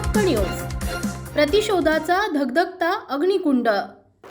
हक्क प्रतिशोधाचा धगधगता अग्निकुंड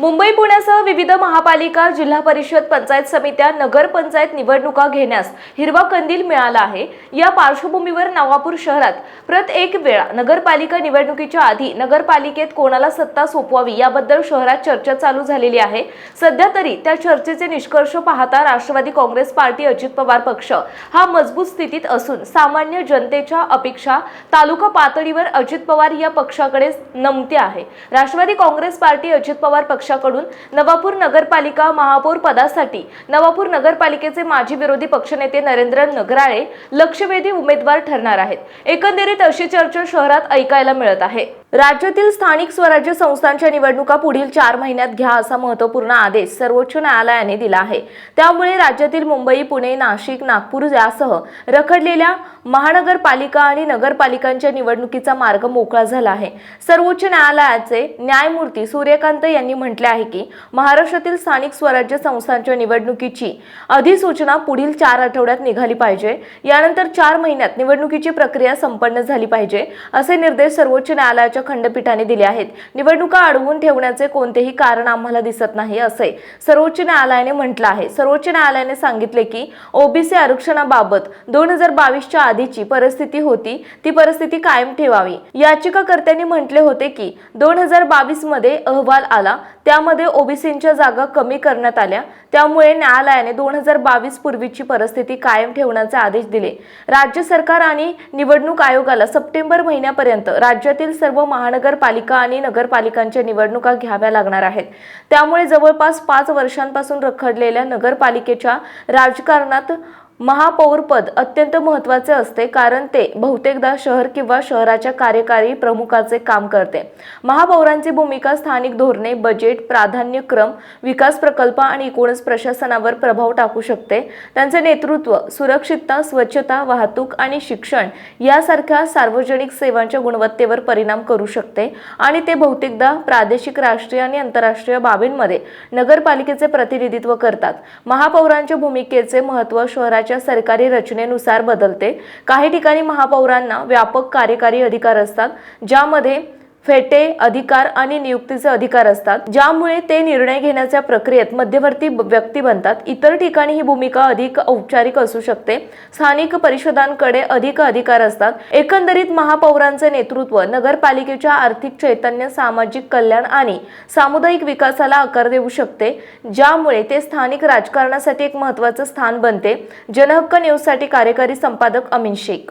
मुंबई पुण्यासह विविध महापालिका जिल्हा परिषद पंचायत समित्या नगर पंचायत निवडणुका घेण्यास हिरवा कंदील मिळाला आहे. या पार्श्वभूमीवर नवापूर शहरात प्रत एक वेळा नगरपालिका निवडणुकीच्या आधी नगरपालिकेत कोणाला सत्ता सोपवावी याबद्दल शहरात चर्चा चालू झालेली आहे. सध्या तरी त्या चर्चेचे निष्कर्ष पाहता राष्ट्रवादी काँग्रेस पार्टी अजित पवार पक्ष हा मजबूत स्थितीत असून सामान्य जनतेच्या अपेक्षा तालुका पातळीवर अजित पवार या पक्षाकडे नमते आहे. राष्ट्रवादी काँग्रेस पार्टी अजित पवार पक्ष पक्षाकडून नवापूर नगरपालिका महापौर पदासाठी नवापूर नगरपालिकेचे माजी विरोधी पक्षनेते नरेंद्र नगराळे लक्षवेधी उमेदवार ठरणार आहेत. एकंदरीत अशी चर्चा शहरात ऐकायला मिळत आहे. राज्यातील स्थानिक स्वराज्य संस्थांच्या निवडणुका पुढील चार महिन्यात घ्या असा महत्त्वपूर्ण आदेश सर्वोच्च न्यायालयाने दिला आहे. त्यामुळे राज्यातील मुंबई पुणे नाशिक नागपूर यासह रखडलेल्या महानगरपालिका आणि नगरपालिकांच्या निवडणुकीचा मार्ग मोकळा झाला आहे. सर्वोच्च न्यायालयाचे न्यायमूर्ती सूर्यकांत यांनी म्हटले आहे की महाराष्ट्रातील स्थानिक स्वराज्य संस्थांच्या निवडणुकीची अधिसूचना पुढील चार आठवड्यात निघाली पाहिजे. यानंतर चार महिन्यात निवडणुकीची प्रक्रिया संपन्न झाली पाहिजे असे निर्देश सर्वोच्च न्यायालयाच्या खंडपीठाने दिले आहेत. निवडणुका अडवून ठेवण्याचे कोणतेही कारण आम्हाला दिसत नाही असे सर्वोच्च न्यायालयाने म्हटलं आहे. सर्वोच्च न्यायालयाने सांगितले की ओबीसी आरक्षणाबाबत दोन हजार बावीसच्या आधीची परिस्थिती होती. ती परिस्थिती कायम ठेवावी. याचिकाकर्त्यांनी म्हटले होते की दोन हजार बावीसमध्ये अहवाल आला. त्यामध्ये ओबीसींच्या जागा कमी करण्यात आल्या. त्यामुळे न्यायालयाने दोन हजार बावीस पूर्वीची परिस्थिती कायम ठेवण्याचे आदेश दिले. राज्य सरकार आणि निवडणूक आयोगाला सप्टेंबर महिन्यापर्यंत राज्यातील सर्व महानगरपालिका आणि नगरपालिकांच्या निवडणुका घ्याव्या लागणार आहेत. त्यामुळे जवळपास पाच वर्षांपासून रखडलेल्या नगरपालिकेच्या राजकारणात महापौरपद अत्यंत महत्त्वाचे असते कारण ते बहुतेकदा शहर किंवा शहराच्या कार्यकारी प्रमुखाचे काम करते. महापौरांची भूमिका स्थानिक धोरणे बजेट प्राधान्यक्रम विकास प्रकल्प आणि एकूणच प्रशासनावर प्रभाव टाकू शकते. त्यांचे नेतृत्व सुरक्षितता स्वच्छता वाहतूक आणि शिक्षण यासारख्या सार्वजनिक सेवांच्या गुणवत्तेवर परिणाम करू शकते आणि ते बहुतेकदा प्रादेशिक राष्ट्रीय आणि आंतरराष्ट्रीय बाबींमध्ये नगरपालिकेचे प्रतिनिधित्व करतात. महापौरांच्या भूमिकेचे महत्त्व शहराच्या सरकारी रचनेनुसार बदलते. काही ठिकाणी महापौरांना व्यापक कार्यकारी अधिकार असतात ज्यामध्ये फेटे अधिकार आणि नियुक्तीचे अधिकार असतात ज्यामुळे ते निर्णय घेण्याच्या प्रक्रियेत मध्यवर्ती व्यक्ती बनतात. इतर ठिकाणी ही भूमिका अधिक औपचारिक असू शकते. स्थानिक परिषदांकडे अधिक अधिकार असतात. एकंदरीत महापौरांचे नेतृत्व नगरपालिकेच्या आर्थिक चैतन्य सामाजिक कल्याण आणि सामुदायिक विकासाला आकार देऊ शकते ज्यामुळे ते स्थानिक राजकारणासाठी एक महत्त्वाचं स्थान बनते. जनहक्क न्यूजसाठी कार्यकारी संपादक अमीन शेख.